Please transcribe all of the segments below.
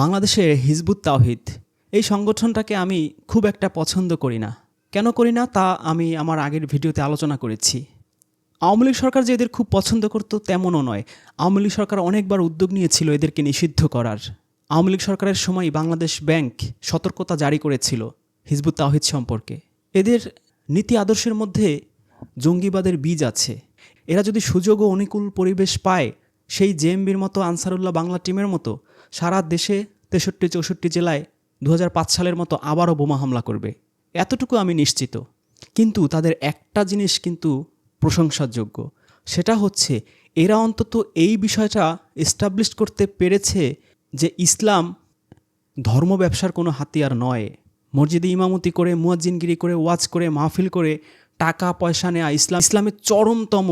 বাংলাদেশের হিজবুত তাওহিদ, এই সংগঠনটাকে আমি খুব একটা পছন্দ করি না। কেন করি না তা আমি আমার আগের ভিডিওতে আলোচনা করেছি। আওয়ামী লীগ সরকার যে এদের খুব পছন্দ করত তেমনও নয়। আওয়ামী লীগ সরকার অনেকবার উদ্যোগ নিয়েছিল এদেরকে নিষিদ্ধ করার। আওয়ামী লীগ সরকারের সময় বাংলাদেশ ব্যাংক সতর্কতা জারি করেছিল হিজবুত তাওহিদ সম্পর্কে। এদের নীতি আদর্শের মধ্যে জঙ্গিবাদের বীজ আছে। এরা যদি সুযোগ ও অনুকূল পরিবেশ পায়, সেই জেএমবির মতো, আনসারুল্লাহ বাংলা টিমের মতো সারা দেশে তেষট্টি চৌষট্টি জেলায় দু হাজার পাঁচ সালের মতো আবারও বোমা হামলা করবে। এতটুকু আমি নিশ্চিত। কিন্তু তাদের একটা জিনিস কিন্তু প্রশংসার যোগ্য সেটা হচ্ছে এরা অন্তত এই বিষয়টা এস্টাবলিশ করতে পেরেছে যে ইসলাম ধর্ম ব্যবসার কোনো হাতিয়ার নয়। মসজিদে ইমামতি করে, মুয়াজ্জিনগিরি করে, ওয়াজ করে, মাহফিল করে টাকা পয়সা নেওয়া ইসলাম, ইসলামের চরমতম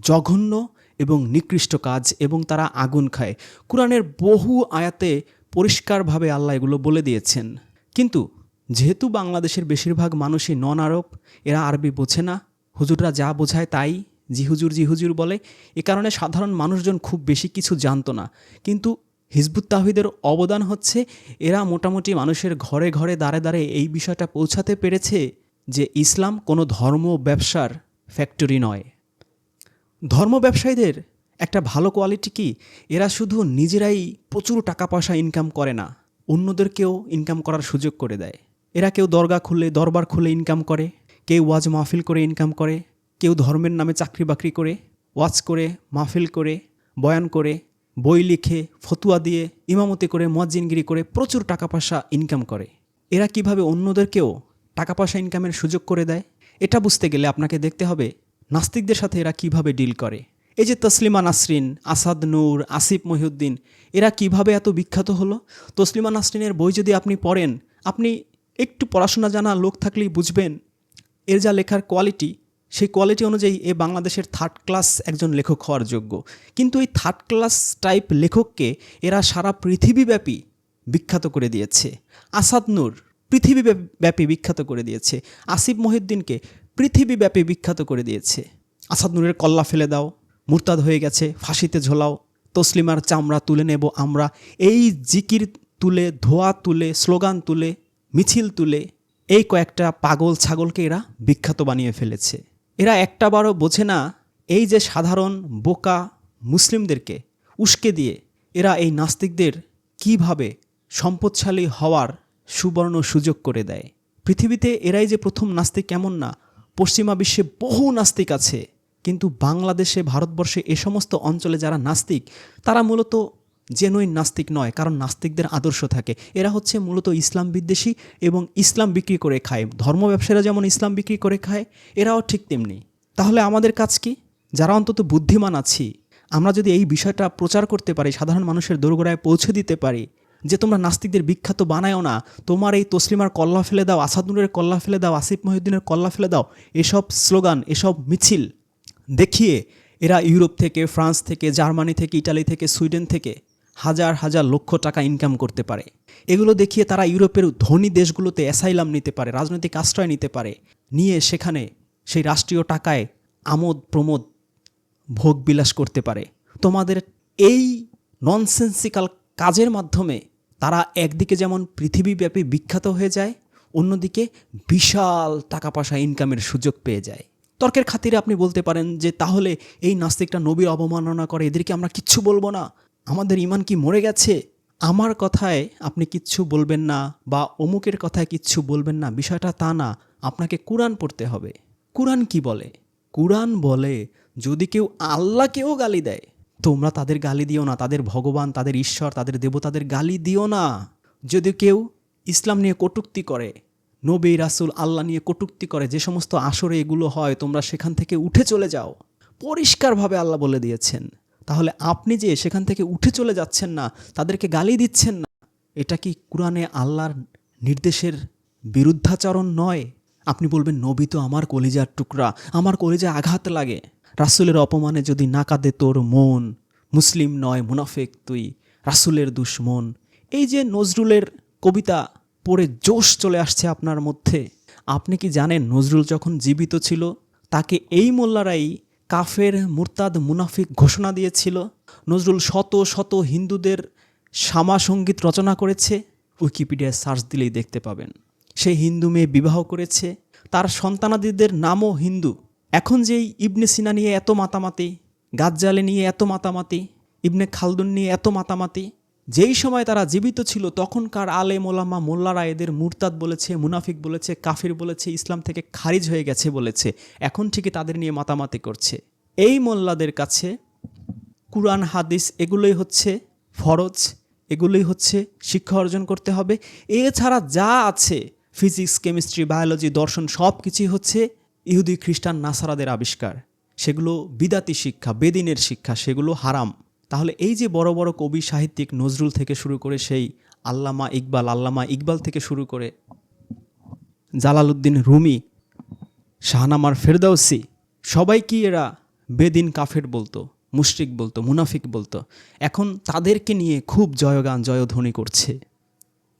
জঘন্য এবং নিকৃষ্ট কাজ এবং তারা আগুন খায়। কোরআনের বহু আয়াতে পরিষ্কারভাবে আল্লাহ এগুলো বলে দিয়েছেন। কিন্তু যেহেতু বাংলাদেশের বেশিরভাগ মানুষই নন আরব এরা আরবি বোঝে না। হুজুররা যা বোঝায় তাই, জি হুজুর জি হুজুর বলে। এ কারণে সাধারণ মানুষজন খুব বেশি কিছু জানতো না। কিন্তু হিজবুত তাহিদের অবদান হচ্ছে, এরা মোটামুটি মানুষের ঘরে ঘরে দাঁড়ে দাঁড়ে এই বিষয়টা পৌঁছাতে পেরেছে যে ইসলাম কোনো ধর্ম ব্যবসার ফ্যাক্টরি নয়। ধর্ম ব্যবসায়ীদের একটা ভালো কোয়ালিটি কি? এরা শুধু নিজেরাই প্রচুর টাকা পয়সা ইনকাম করে না, অন্যদেরকেও ইনকাম করার সুযোগ করে দেয়। এরা কেউ দরগা খুলে দরবার খুলে ইনকাম করে, কেউ ওয়াজ মাহফিল করে ইনকাম করে, কেউ ধর্মের নামে চাকরি বাকরি করে, ওয়াজ করে, মাহফিল করে, বয়ান করে, বই লিখে, ফতুয়া দিয়ে, ইমামতি করে, মুয়াজ্জিনগিরি করে প্রচুর টাকা পয়সা ইনকাম করে। এরা কীভাবে অন্যদেরকেও টাকা পয়সা ইনকামের সুযোগ করে দেয়? এটা বুঝতে গেলে আপনাকে দেখতে হবে নাস্তিকদের সাথে এরা কীভাবে ডিল করে? এই যে তসলিমা নাসরিন, আসাদ নূর, আসিফ মহিউদ্দিন, এরা কীভাবে এত বিখ্যাত হলো? তসলিমা নাসরিনের বই যদি আপনি পড়েন, আপনি একটু পড়াশোনা জানা লোক থাকলেই বুঝবেন, এর যা লেখার কোয়ালিটি, সেই কোয়ালিটি অনুযায়ী এ বাংলাদেশের থার্ড ক্লাস একজন লেখক হওয়ার যোগ্য। কিন্তু এই থার্ড ক্লাস টাইপ লেখককে এরা সারা পৃথিবীব্যাপী বিখ্যাত করে দিয়েছে। আসাদ নূর, পৃথিবীব্যাপী বিখ্যাত করে দিয়েছে। আসিফ মহিউদ্দিনকে পৃথিবীব্যাপী বিখ্যাত করে দিয়েছে। আসাদ নূরের কল্লা ফেলে দাও, মুরতাদ হয়ে গেছে, ফাঁসিতে ঝোলাও, তসলিমার চামড়া তুলে নেব আমরা। এই জিকির তুলে, ধোয়া তুলে, স্লোগান তুলে, মিছিল তুলে, এই কয়েকটা পাগল ছাগলকে এরা বিখ্যাত বানিয়ে ফেলেছে। এরা একটাবারও বোঝে না, এই যে সাধারণ বোকা মুসলিমদেরকে উস্কে দিয়ে এরা এই নাস্তিকদের কীভাবে সম্পদশালী হওয়ার সুবর্ণ সুযোগ করে দেয়। পৃথিবীতে এরাই যে প্রথম নাস্তিক কেমন না পশ্চিমা বিশ্বে বহু নাস্তিক আছে, কিন্তু বাংলাদেশে, ভারতবর্ষে এ সমস্ত অঞ্চলে যারা নাস্তিক, তারা মূলত জেনুইন নাস্তিক নয়, কারণ নাস্তিকদের আদর্শ থাকে। এরা হচ্ছে মূলত ইসলাম বিদ্বেষী এবং ইসলাম বিক্রি করে খায়। ধর্ম ব্যবসায়ীরা যেমন ইসলাম বিক্রি করে খায়, এরাও ঠিক তেমনি। তাহলে আমাদের কাজ কি? যারা অন্তত বুদ্ধিমান আছি, আমরা যদি এই বিষয়টা প্রচার করতে পারি, সাধারণ মানুষের দোরগোড়ায় পৌঁছে দিতে পারি যে তোমরা নাস্তিকদের বিখ্যাত বানায়ও না, তোমার এই তসলিমার কল্লা ফেলে দাও, আসাদুরের কল্লা ফেলে দাও, আসিফ মহিউদ্দিনের কল্লা ফেলে দাও, এসব স্লোগান, এসব মিছিল দেখিয়ে এরা ইউরোপ থেকে, ফ্রান্স থেকে, জার্মানি থেকে, ইটালি থেকে, সুইডেন থেকে হাজার হাজার লক্ষ টাকা ইনকাম করতে পারে। এগুলো দেখিয়ে তারা ইউরোপের ধনী দেশগুলোতে অ্যাসাইলাম নিতে পারে, রাজনৈতিক আশ্রয় নিতে পারে। নিয়ে সেখানে সেই রাষ্ট্রীয় টাকায় আমোদ প্রমোদ ভোগ বিলাস করতে পারে। তোমাদের এই ননসেন্সিক্যাল কাজের মাধ্যমে তারা একদিকে যেমন পৃথিবীব্যাপী বিখ্যাত হয়ে যায়, অন্যদিকে বিশাল টাকা পয়সা ইনকামের সুযোগ পেয়ে যায়। তর্কের খাতিরে আপনি বলতে পারেন যে, তাহলে এই নাস্তিকটা নবীর অবমাননা করে, এদেরকে আমরা কিচ্ছু বলব না। আমাদের ইমান কি মরে গেছে? আমার কথায় আপনি কিচ্ছু বলবেন না বা অমুকের কথায় কিচ্ছু বলবেন না। বিষয়টা তা না, আপনাকে কোরআন পড়তে হবে। কোরআন কি বলে? কোরআন বলে, যদি কেউ আল্লাহকেও গালি দেয় তোমরা তাদের গালি দিও না, তাদের ভগবান, তাদের ঈশ্বর, তাদের দেবতাদের গালি দিও না। যদি কেউ ইসলাম নিয়ে কটুক্তি করে, নবী, রাসুল, আল্লাহ নিয়ে কটুক্তি করে, যে সমস্ত আসরে এগুলো হয়, তোমরা সেখান থেকে উঠে চলে যাও। পরিষ্কারভাবে আল্লাহ বলে দিয়েছেন। তাহলে আপনি যে সেখান থেকে উঠে চলে যাচ্ছেন না, তাদেরকে গালি দিচ্ছেন না, এটা কি কোরআনে আল্লাহর নির্দেশের বিরুদ্ধাচরণ নয়? আপনি বলবেন, নবী তো আমার কলিজার টুকরা, আমার কলিজা আঘাত লাগে। রাসুলের অপমানে যদি না কাঁদে তোর মন, মুসলিম নয়, মুনাফেক তুই, রাসুলের দুশ্মন। এই যে নজরুলের কবিতা পড়ে জোশ চলে আসছে আপনার মধ্যে, আপনি কি জানেন নজরুল যখন জীবিত ছিল, তাকে এই মোল্লারাই কাফের, মুরতাদ, মুনাফিক ঘোষণা দিয়েছিল? নজরুল শত শত হিন্দুদের শ্যামা সংগীত রচনা করেছে। উইকিপিডিয়ায় সার্চ দিলেই দেখতে পাবেন। সে হিন্দু মেয়ে বিবাহ করেছে। তার সন্তানাদিদের নামও হিন্দু। এখন যেই ইবনে সিনা নিয়ে এত মাতামাতি, গাজ্জালে নিয়ে এত মাতামাতি, ইবনে খালদুন নিয়ে এত মাতামাতি, যেই সময় তারা জীবিত ছিল তখনকার আলে মোলামা মোল্লারা এদের মুরতাদ বলেছে, মুনাফিক বলেছে, কাফির বলেছে, ইসলাম থেকে খারিজ হয়ে গেছে বলেছে। এখন ঠিকই তাদের নিয়ে মাতামাতি করছে। এই মোল্লাদের কাছে কুরআন, হাদিস এগুলোই হচ্ছে ফরজ, এগুলোই হচ্ছে শিক্ষা অর্জন করতে হবে। এছাড়া যা আছে, ফিজিক্স, কেমিস্ট্রি, বায়োলজি, দর্শন সব কিছুই হচ্ছে ইহুদি খ্রিস্টান নাসারাদের আবিষ্কার। সেগুলো বিদাতি শিক্ষা, বেদিনের শিক্ষা, সেগুলো হারাম। তাহলে এই যে বড় বড় কবি সাহিত্যিক নজরুল থেকে শুরু করে সেই আল্লামা ইকবাল আল্লামা ইকবাল থেকে শুরু করে জালালউদ্দিন রুমি, শাহনামার ফেরদাউসি সবাই কি এরা বেদিন কাফের বলতো, মুশরিক বলতো, মুনাফিক বলতো। এখন তাদেরকে নিয়ে খুব জয়গান, জয়ধ্বনি করছে।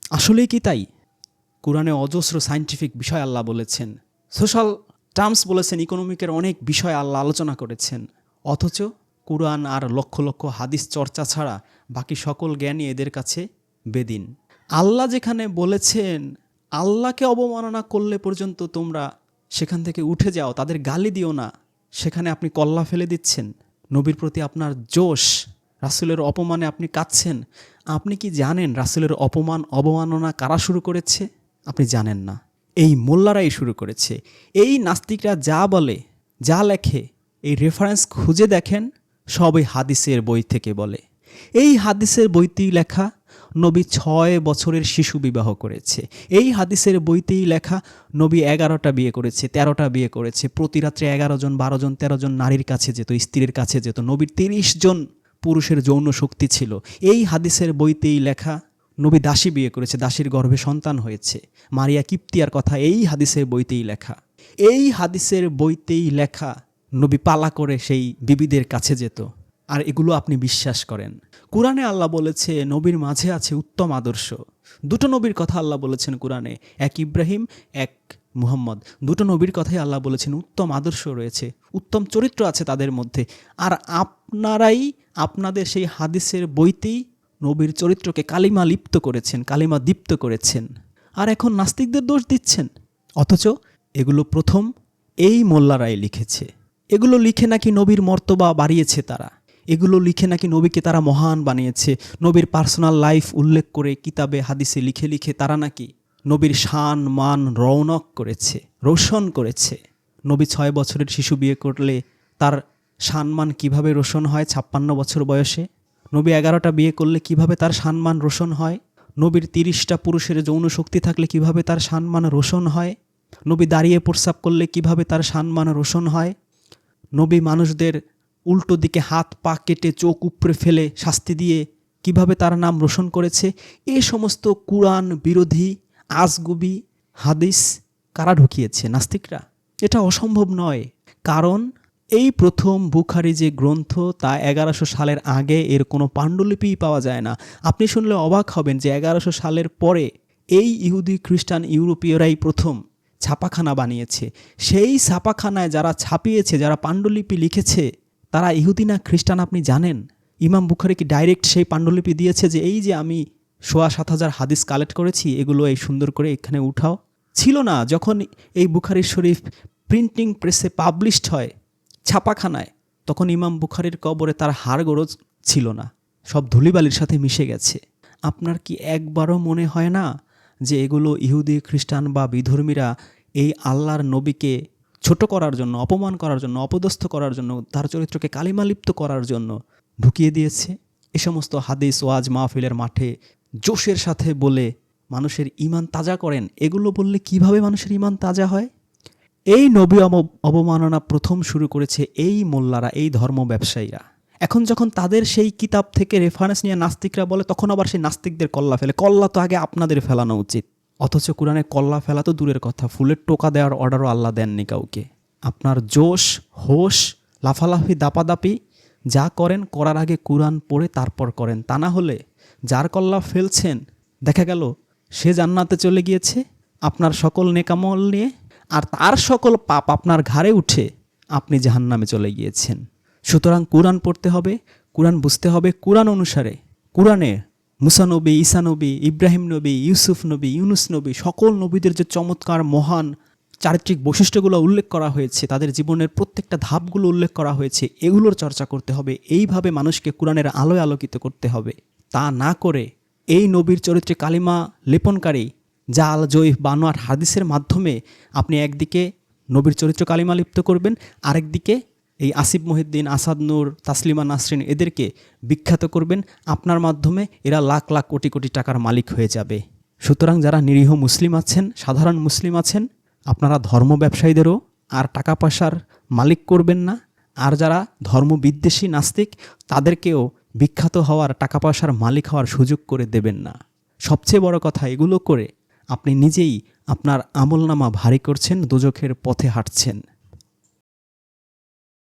আসলেই কি তাই? কোরআনে অজস্র সায়েন্টিফিক বিষয় আল্লাহ বলেছেন। সোশ্যাল টার্মস বলেছেন, ইকোনমিকের অনেক বিষয় আল্লাহ আলোচনা করেছেন, অথচ কোরআন আর লক্ষ লক্ষ হাদিস চর্চা ছাড়া বাকি সকল জ্ঞানই এদের কাছে বেদিন। আল্লাহ যেখানে বলেছেন, আল্লাহকে অবমাননা করলে পর্যন্ত তোমরা সেখান থেকে উঠে যাও, তাদের গালি দিও না। সেখানে আপনি কল্লা ফেলে দিচ্ছেন, নবীর প্রতি আপনার জোশ, রাসুলের অপমানে আপনি কাঁদছেন। আপনি কি জানেন রাসুলের অপমান, অবমাননা কারা শুরু করেছে? আপনি জানেন না। এই মোল্লারাই শুরু করেছে। এই নাস্তিকরা যা বলে, যা লেখে, এই রেফারেন্স খুঁজে দেখেন, সবই হাদিসের বই থেকে বলে। এই হাদিসের বইতেই লেখা নবী ছয় বছরের শিশু বিবাহ করেছে। এই হাদিসের বইতেই লেখা নবী এগারোটা বিয়ে করেছে, তেরোটা বিয়ে করেছে, প্রতি রাত্রে এগারো জন, বারো জন, তেরো জন নারীর কাছে যেত, স্ত্রীর কাছে যেত। নবীর তিরিশ জন পুরুষের যৌন শক্তি ছিল। এই হাদিসের বইতেই লেখা নবী দাসী বিয়ে করেছে, দাসীর গর্ভে সন্তান হয়েছে। মারিয়া কিপ্তিয়ার কথা এই হাদিসের বইতেই লেখা। এই হাদিসের বইতেই লেখা, নবী পালা করে সেই বিবিদের কাছে যেত। আর এগুলো আপনি বিশ্বাস করেন। কোরআনে আল্লাহ বলেছে, নবীর মাঝে আছে উত্তম আদর্শ। দুটো নবীর কথা আল্লাহ বলেছেন কোরআনে, এক ইব্রাহিম, এক মুহাম্মদ। দুটো নবীর কথাই আল্লাহ বলেছেন উত্তম আদর্শ রয়েছে, উত্তম চরিত্র আছে তাদের মধ্যে। আর আপনারাই আপনাদের সেই হাদিসের বইতেই নবীর চরিত্রকে কালিমা লিপ্ত করেছেন, কালিমা দীপ্ত করেছেন। আর এখন নাস্তিকদের দোষ দিচ্ছেন। অথচ এগুলো প্রথম এই মোল্লারাই লিখেছে। এগুলো লিখে নাকি নবীর মর্তবা বাড়িয়েছে তারা। এগুলো লিখে নাকি নবীকে তারা মহান বানিয়েছে। নবীর পার্সোনাল লাইফ উল্লেখ করে কিতাবে, হাদিসে লিখে লিখে তারা নাকি নবীর শান, মান রৌনক করেছে, রোশন করেছে। নবী ছয় বছরের শিশু বিয়ে করলে তার সম্মান কীভাবে রোশন হয় ছাপ্পান্ন বছর বয়সে? নবী এগারোটা বিয়ে করলে কীভাবে তার সম্মান রোশন হয়? নবীর তিরিশটা পুরুষের যৌন শক্তি থাকলে কীভাবে তার সম্মান রোশন হয়? নবী দাঁড়িয়ে প্রস্রাব করলে কীভাবে তার সম্মান রোশন হয়? নবী মানুষদের উল্টো দিকে হাত পা কেটে চোখ উপড়ে ফেলে শাস্তি দিয়ে কীভাবে তার নাম রোশন করেছে? এ সমস্ত কুরআন বিরোধী, আজগুবি, হাদিস কারা ঢুকিয়েছে নাস্তিকরা? এটা অসম্ভব নয়। কারণ এই প্রথম বুখারি যে গ্রন্থ, তা এগারোশো সালের আগে এর কোনো পাণ্ডুলিপিই পাওয়া যায় না। আপনি শুনলে অবাক হবেন যে এগারোশো সালের পরে এই ইহুদি খ্রিস্টান ইউরোপীয়রাই প্রথম ছাপাখানা বানিয়েছে। সেই ছাপাখানায় যারা ছাপিয়েছে, যারা পাণ্ডুলিপি লিখেছে, তারা ইহুদি না খ্রিস্টান আপনি জানেন? ইমাম বুখারি কি ডাইরেক্ট সেই পাণ্ডুলিপি দিয়েছে যে, এই যে আমি সোয়া সাত হাজার হাদিস কালেক্ট করেছি, এগুলো এই সুন্দর করে এখানে উঠাও? ছিল না। যখন এই বুখারির শরীফ প্রিন্টিং প্রেসে পাবলিশড হয় ছাপাখানায়, তখন ইমাম বুখারির কবরে তার হাড় গরজ ছিল না। সব ধুলিবালির সাথে মিশে গেছে। আপনার কি একবারও মনে হয় না যে এগুলো ইহুদি, খ্রিস্টান বা বিধর্মীরা এই আল্লাহর নবীকে ছোট করার জন্য, অপমান করার জন্য, অপদস্থ করার জন্য, তার চরিত্রকে কালিমালিপ্ত করার জন্য ঢুকিয়ে দিয়েছে? এ সমস্ত হাদিস, ওয়াজ, মাহফিলের মাঠে জোশের সাথে বলে মানুষের ইমান তাজা করেন। এগুলো বললে কীভাবে মানুষের ইমান তাজা হয়? এই নবী অব- অবমাননা প্রথম শুরু করেছে এই মোল্লারা, এই ধর্ম ব্যবসায়ীরা। এখন যখন তাদের সেই কিতাব থেকে রেফারেন্স নিয়ে নাস্তিকরা বলে, তখন আবার সেই নাস্তিকদের কল্লা ফেলে। কল্লা তো আগে আপনাদের ফেলানো উচিত। অথচ কোরআনে কল্লা ফেলা তো দূরের কথা। ফুলের টোকা দেওয়ার অর্ডারও আল্লাহ দেননি কাউকে। আপনার জোশ, হোশ, লাফালাফি, দাপাদাপি যা করেন, করার আগে কোরআন পড়ে তারপর করেন। তা না হলে যার কল্লা ফেলছেন, দেখা গেল সে জান্নাতে চলে গিয়েছে। আপনার সকল নেকামল নিয়ে আর তার সকল পাপ আপনার ঘাড়ে উঠে, আপনি জাহান্নামে চলে গিয়েছেন। সুতরাং কোরআন পড়তে হবে, কোরআন বুঝতে হবে, কোরআন অনুসারে। কোরআনে মুসা নবী, ঈসা নবী, ইব্রাহিম নবী, ইউসুফ নবী, ইউনুস নবী, সকল নবীদের যে চমৎকার, মহান চারিত্রিক বৈশিষ্ট্যগুলো উল্লেখ করা হয়েছে, তাদের জীবনের প্রত্যেকটা ধাপগুলো উল্লেখ করা হয়েছে, এগুলোর চর্চা করতে হবে। এইভাবে মানুষকে কোরআনের আলোয় আলোকিত করতে হবে। তা না করে এই নবীর চরিত্রে কালিমা লেপনকারী জাল জৈফ বানোয়ার হাদিসের মাধ্যমে আপনি একদিকে নবীর চরিত্র কালিমা লিপ্ত করবেন, আরেকদিকে এই আসিফ মহিদ্দিন আসাদ নূর, তাসলিমা নাসরিন এদেরকে বিখ্যাত করবেন। আপনার মাধ্যমে এরা লাখ লাখ কোটি কোটি টাকার মালিক হয়ে যাবে। সুতরাং যারা নিরীহ মুসলিম আছেন, সাধারণ মুসলিম আছেন, আপনারা ধর্ম ব্যবসায়ীদেরও আর টাকা পয়সার মালিক করবেন না। আর যারা ধর্ম বিদ্বেষী, নাস্তিক, তাদেরকেও বিখ্যাত হওয়ার, টাকা পয়সার মালিক হওয়ার সুযোগ করে দেবেন না। সবচেয়ে বড় কথা এগুলো করে আপনি নিজেই আপনার আমলনামা ভারী করছেন দুজখের পথে হাঁটছেন।